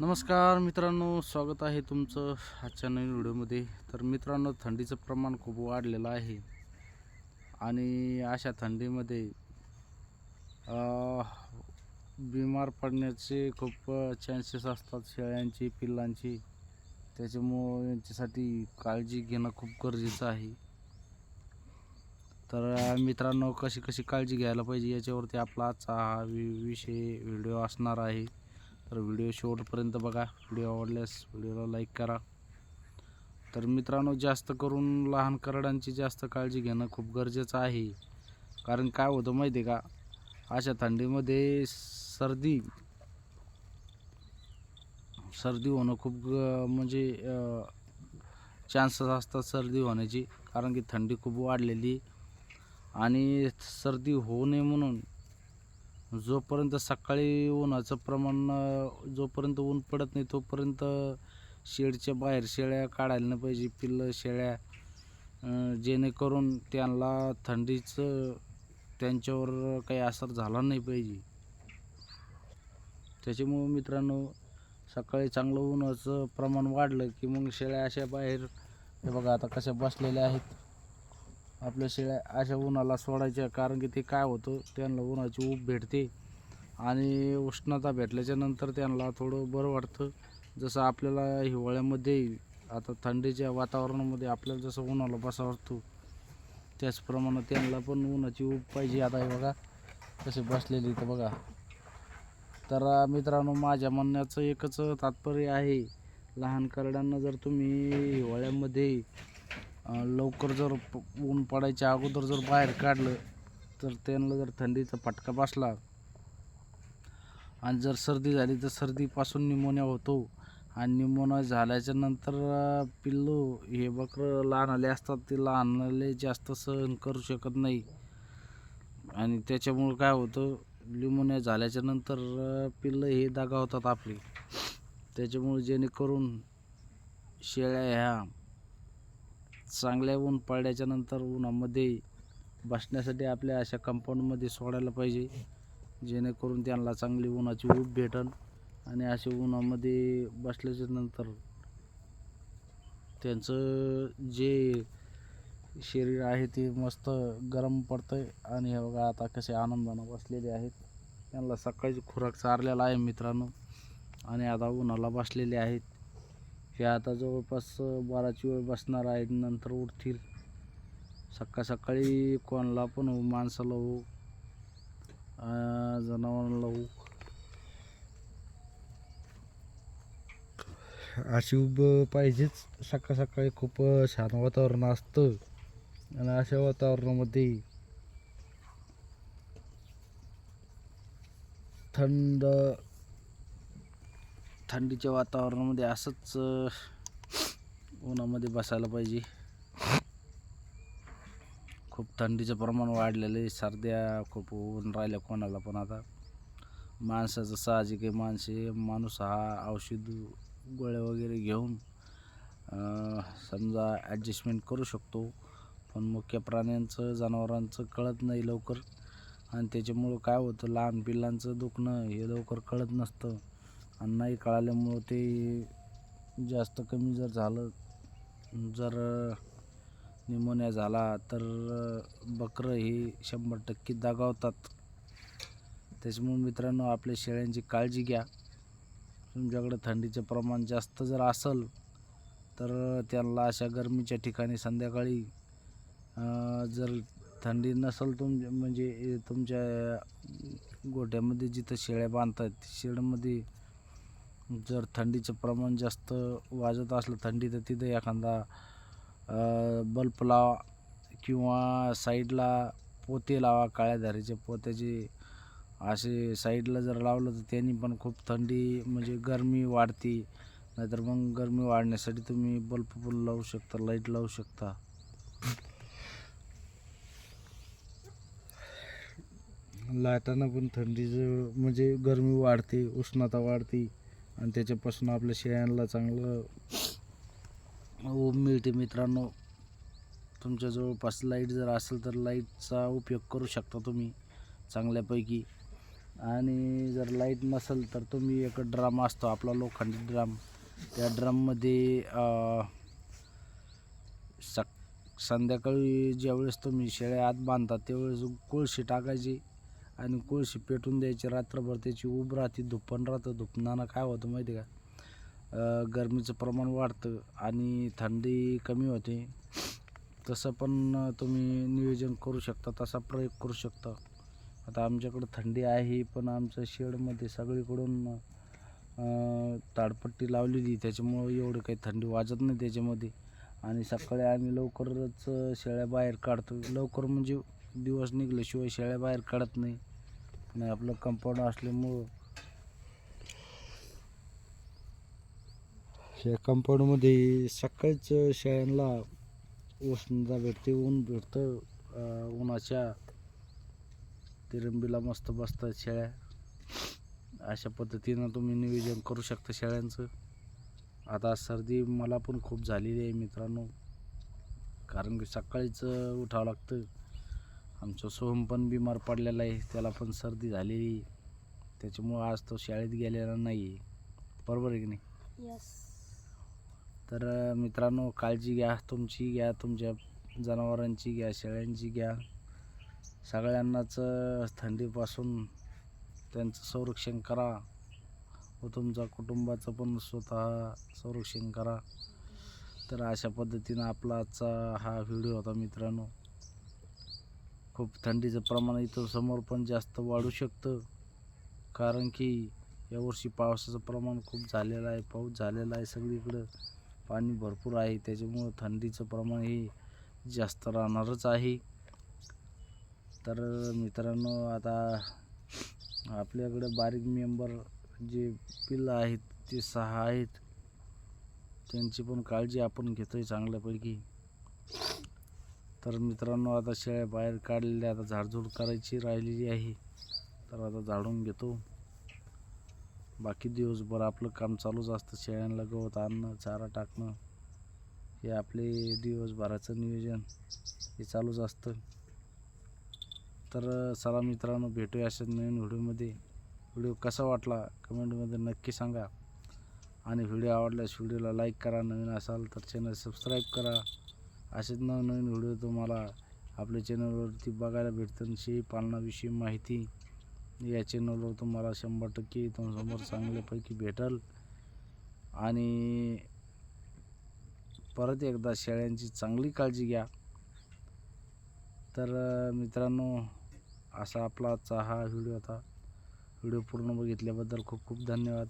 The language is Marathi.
नमस्कार मित्रांनो स्वागत आहे तुमचं आजच्या नवीन व्हिडिओमध्ये. तर मित्रांनो थंडीचं प्रमाण खूप वाढलेलं आहे. आणि अशा थंडीमध्ये बीमार बिमार पडण्याचे खूप चान्सेस असतात शेळ्यांची पिल्लांची. त्याच्यामुळं यांच्यासाठी काळजी घेणं खूप गरजेचं आहे. तर मित्रांनो कशी कशी काळजी घ्यायला पाहिजे याच्यावरती आपला आजचा हा वि विषय व्हिडिओ असणार आहे. तर व्हिडिओ शेवटपर्यंत बघा. व्हिडिओ आवडल्यास व्हिडिओला लाईक करा. तर मित्रांनो जास्त करून लहान करडांची जास्त काळजी घेणं खूप गरजेचं आहे. कारण काय होतं माहिती आहे का? अशा थंडीमध्ये सर्दी सर्दी होणं खूप ग- म्हणजे चान्सेस असतात सर्दी होण्याची. कारण की थंडी खूप वाढलेली आणि सर्दी होऊ नये म्हणून जोपर्यंत सकाळी उन्हाचं प्रमाण जोपर्यंत ऊन पडत नाही तोपर्यंत शेडच्या बाहेर शेळ्या काढायला नाही पाहिजे. पिल्लं शेळ्या जेणेकरून त्यांना थंडीचं त्यांच्यावर काही असर झाला नाही पाहिजे. त्याच्यामुळं मित्रांनो सकाळी चांगलं उन्हाचं प्रमाण वाढलं की मग शेळ्या अशा बाहेर हे बघा आता कशा बसलेल्या आहेत. आपल्या शेळ्या अशा उन्हाला सोडायच्या कारण की ते काय होतं त्यांना उन्हाची ऊब भेटते आणि उष्णता भेटल्याच्या नंतर त्यांना थोडं बरं वाटतं. जसं आपल्याला हिवाळ्यामध्ये आता थंडीच्या वातावरणामध्ये आपल्याला जसं उन्हाला बसा वाटतो त्याचप्रमाणे त्यांना पण उन्हाची ऊब पाहिजे. आता हे बघा कसे बसलेले इथं बघा. तर मित्रांनो माझ्या म्हणण्याचं एकच तात्पर्य आहे लहान करड्यांना जर तुम्ही हिवाळ्यामध्ये लवकर जर प- ऊन पडायच्या अगोदर जर बाहेर काढलं तर त्यांना जर थंडीचा फटका बसला आणि जर सर्दी झाली तर सर्दीपासून निमोनिया होतो. आणि निमोनिया झाल्याच्यानंतर अं, पिल्लू हे बकरं लहान आले असतात ते लहान आले जास्त सहन करू शकत नाही. आणि त्याच्यामुळं काय होतं निमोनिया झाल्याच्यानंतर अं, पिल्लं हे दगावतात आपली. त्याच्यामुळे जेणेकरून शेळ्या ह्या चांगल्या ऊन पडल्याच्या नंतर उन्हामध्ये बसण्यासाठी आपल्या अशा कंपाऊंडमध्ये सोडायला पाहिजे. जेणेकरून त्यांना चांगली उन्हाची ऊब भेटन आणि असे उन्हामध्ये बसल्याच्या नंतर त्यांचं जे शरीर आहे ते मस्त गरम पडतं आहे आणि हे बघा आता कसे आनंदानं बसलेले आहेत. त्यांना सकाळची खुराक चारलेला आहे मित्रांनो. आणि आता उन्हाला बसलेले आहेत. हे आता जवळपास बाराची वेळ बसणार आहेत नंतर उठतील. सकाळ सकाळी कोणाला पण हो माणसाला हो जनावरांना हो अशी उब पाहिजेच. सकाळ सकाळी खूप छान वातावरण असतं. आणि अशा वातावरणामध्ये थंड थंडीच्या वातावरणामध्ये असंच उन्हामध्ये बसायला पाहिजे. खूप थंडीचं प्रमाण वाढलेलं आहे. सर्द्या खूप ऊन राहिल्या कोणाला पण आता. माणसाचं साहजिक आहे माणसे माणूस हा औषध गोळ्या वगैरे घेऊन समजा ॲडजस्टमेंट करू शकतो. पण मुख्य प्राण्यांचं जनावरांचं कळत नाही लवकर. आणि त्याच्यामुळं काय होतं लहान पिल्लांचं दुखणं हे लवकर कळत नसतं. आणि नाही कळाल्यामुळं ते जास्त कमी जर झालं जर निमोनिया झाला तर बकरं हे शंभर टक्के दगावतात. त्याच्यामुळे मित्रांनो आपल्या शेळ्यांची काळजी घ्या. तुमच्याकडं थंडीचं प्रमाण जास्त जर असेल तर त्यांना अशा गरमीच्या ठिकाणी संध्याकाळी जर थंडी नसेल तुम म्हणजे तुमच्या गोठ्यामध्ये जिथं शेळ्या बांधतात शेडमध्ये जर थंडीचं प्रमाण जास्त वाजत असलं थंडी तर तिथं एखादा बल्ब लावा किंवा साईडला पोते लावा काळ्या धारीचे पोत्याचे. असे साईडला जर लावलं तर त्यांनी पण खूप थंडी म्हणजे गरमी वाढते. नाहीतर मग गरमी वाढण्यासाठी तुम्ही बल्ब पण लावू शकता लाइट लावू शकता. लाईटानं पण थंडीचं म्हणजे गरमी वाढते उष्णता वाढते. आणि त्याच्यापासून आपल्या शेळ्यांना चांगलं ऊब मिळते मित्रांनो. तुमच्या जवळपास लाइट जर असेल तर लाईटचा उपयोग करू शकता तुम्ही चांगल्यापैकी. आणि जर लाइट नसेल तर तुम्ही एक ड्रम असतो आपला लोखंडी ड्रम. त्या ड्रममध्ये सक संध्याकाळी ज्यावेळेस तुम्ही शेळ्या आत बांधता त्यावेळेस कोळशी टाकायची. आणि कोळशी पेटून द्यायची रात्रभर त्याची उब राहते धुपण राहतं धुपणानं काय होतं माहिती आहे का? गरमीचं प्रमाण वाढतं आणि थंडी कमी होते. तसं पण तुम्ही नियोजन करू शकता तसा प्रयोग करू शकता. आता आमच्याकडं थंडी आहे पण आमच्या शेडमध्ये सगळीकडून ताडपट्टी लावलेली त्याच्यामुळं एवढं काही थंडी वाजत नाही त्याच्यामध्ये. आणि सकाळी आम्ही लवकरच शेळ्या बाहेर काढतो. लवकर म्हणजे दिवस निघल्याशिवाय शेळ्या बाहेर काढत नाही. आणि आपलं कंपाऊंड असल्यामुळं या कंपाऊंडमध्ये सकाळीच शेळ्यांना उष्णता भेटते ऊन भेटतं. उन्हाच्या तिरंबीला मस्त बसतात शेळ्या. अशा पद्धतीनं तुम्ही नियोजन करू शकता शेळ्यांचं आता सर्दी मला पण खूप झालेली आहे मित्रांनो. कारण की सकाळीच उठावं लागतं. आमचा सोहम पण बिमार पडलेला आहे. त्याला पण सर्दी झालेली. त्याच्यामुळं आज तो शाळेत गेलेला नाही आहे बरोबर आहे की नाही? तर मित्रांनो काळजी घ्या. तुमची घ्या. तुमच्या जनावरांची घ्या. शेळ्यांची घ्या. सगळ्यांनाच थंडीपासून त्यांचं संरक्षण करा. व तुमच्या कुटुंबाचं पण स्वतः संरक्षण करा. तर अशा पद्धतीनं आपला आजचा हा व्हिडिओ होता मित्रांनो. खूप थंडीचं प्रमाण इथं समोर पण जास्त वाढू शकतं. कारण की यावर्षी पावसाचं प्रमाण खूप झालेलं आहे पाऊस झालेला आहे सगळीकडं. पाणी भरपूर आहे त्याच्यामुळं थंडीचं प्रमाण हे जास्त राहणारच आहे. तर मित्रांनो आता आपल्याकडे बारीक मेंबर जे पिल्लं आहेत ते सहा आहेत. त्यांची पण काळजी आपण घेतोय चांगल्यापैकी. तर मित्रांनो आता शेळ्या बाहेर काढलेल्या आता झाडझूड करायची राहिलेली आहे. तर आता झाडून घेतो. बाकी दिवसभर आपलं काम चालूच असतं. शेळ्यांना गवत आणणं चारा टाकणं हे आपले दिवसभराचं नियोजन हे चालूच असतं. तर चला मित्रांनो भेटूया अशा नवीन व्हिडिओमध्ये. व्हिडिओ कसा वाटला कमेंटमध्ये नक्की सांगा. आणि व्हिडिओ आवडल्यास व्हिडिओला लाईक करा. नवीन असाल तर चॅनल सबस्क्राईब करा. असेच नवनवीन व्हिडिओ तुम्हाला आपल्या चॅनलवरती बघायला भेटतं शेळी पालनाविषयी माहिती या चॅनलवर तुम्हाला शंभर टक्के समोर चांगल्यापैकी भेटल. आणि परत एकदा शेळ्यांची चांगली काळजी घ्या. तर मित्रांनो असा आपला आजचा हा व्हिडिओ होता व्हिडिओ पूर्ण बघितल्याबद्दल खूप खूप धन्यवाद.